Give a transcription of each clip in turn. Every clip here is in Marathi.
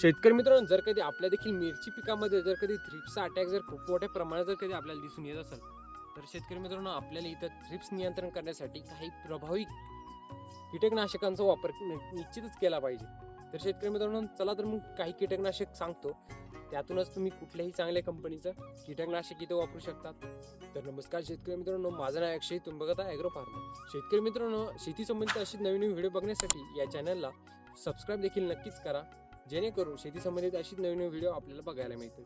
शेतकरी मित्रांनो जर कधी आपल्या देखील मिरची पिकामध्ये जर कधी थ्रिप्सचा अटॅक जर खूप मोठ्या प्रमाणात जर कधी आपल्याला दिसून येत असेल तर शेतकरी मित्रांनो आपल्याला इथं थ्रिप्स नियंत्रण करण्यासाठी काही प्रभावी कीटकनाशकांचा वापर निश्चितच केला पाहिजे. तर शेतकरी मित्रांनो चला तर मग काही कीटकनाशक सांगतो. त्यातूनच तुम्ही कुठल्याही चांगल्या कंपनीचं कीटकनाशक इथं वापरू शकतात तर नमस्कार शेतकरी मित्रांनो माझं नाव अक्षय तुम्ही बघत आहे ॲग्रो फार्म शेतकरी मित्रांनो शेती संबंधित अशी नवीन नवीन व्हिडिओ बघण्यासाठी या चॅनलला सबस्क्राईब देखील नक्कीच करा. जेणेकरून शेती संबंधित अशी नवीन नवीन व्हिडिओ आपल्याला बघायला मिळतील.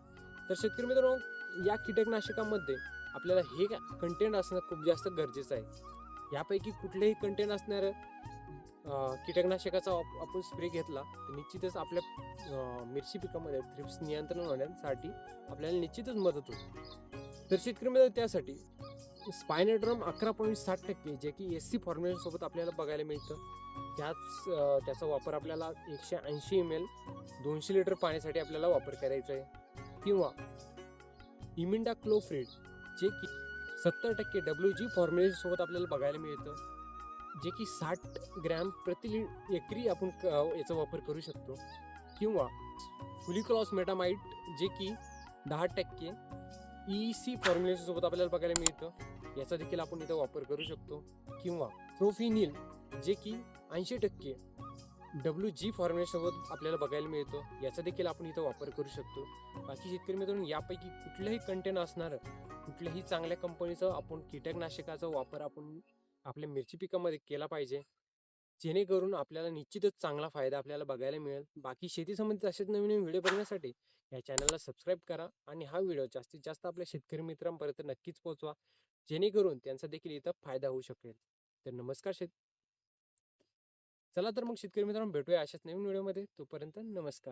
तर शेतकरी मित्रांनो या कीटकनाशकामध्ये आपल्याला हे कंटेंट असणं खूप जास्त गरजेचं आहे. यापैकी कुठलेही कंटेंट असणारं कीटकनाशकाचा आपण स्प्रे घेतला तर निश्चितच आपल्या मिरची पिकामध्ये थ्रिप्स नियंत्रण होण्यासाठी आपल्याला निश्चितच मदत होईल. तर शेतकरी मित्र त्यासाठी स्पायनड्रम अकरा पॉईंट साठ टक्के जे की एस सी फॉर्म्युलेशनसोबत आपल्याला बघायला मिळतं. त्याच त्याचा वापर आपल्याला एकशे ऐंशी एम एल दोनशे लिटर पाण्यासाठी आपल्याला वापर करायचा आहे. किंवा इमिंडा क्लोफ्रीड जे की सत्तर टक्के डब्ल्यू जी फॉर्म्युलेशनसोबत आपल्याला बघायला मिळतं जे की साठ ग्रॅम प्रति लि एकरी आपण क- याचा वापर करू शकतो. किंवा फुलिक्रॉस मेटामाइट जे की दहा टक्के ई सी फॉर्म्युलेशनसोबत आपल्याला बघायला मिळतं. याचा देखील आपण इथं वापर करू शकतो. किंवा प्रोफिनिल जे की ऐंशी टक्के डब्ल्यू जी फॉर्म्युलेशनसोबत आपल्याला बघायला मिळतं. याचा देखील आपण इथं वापर करू शकतो. बाकी शेतकरी मित्रांनो यापैकी कुठलंही कंटेंट असणारं कुठल्याही चांगल्या कंपनीचं आपण कीटकनाशकाचा वापर आपण आपल्या मिरची पिकामध्ये केला पाहिजे. जेणेकरून आपल्याला निश्चितच चांगला फायदा आपल्याला बघायला मिळेल. बाकी शेती संबंधित असेच नवीन नवीन व्हिडिओ बघण्यासाठी या चॅनलला सबस्क्राईब करा आणि हा व्हिडिओ जास्तीत जास्त आपल्या शेतकरी मित्रांपर्यंत नक्कीच पोहोचवा जेणेकरून त्यांचा देखील इथं फायदा होऊ शकेल. तर नमस्कार शेत चला तर मग शेतकरी मित्रांनो भेटूया अशाच नवीन व्हिडिओमध्ये. तोपर्यंत नमस्कार.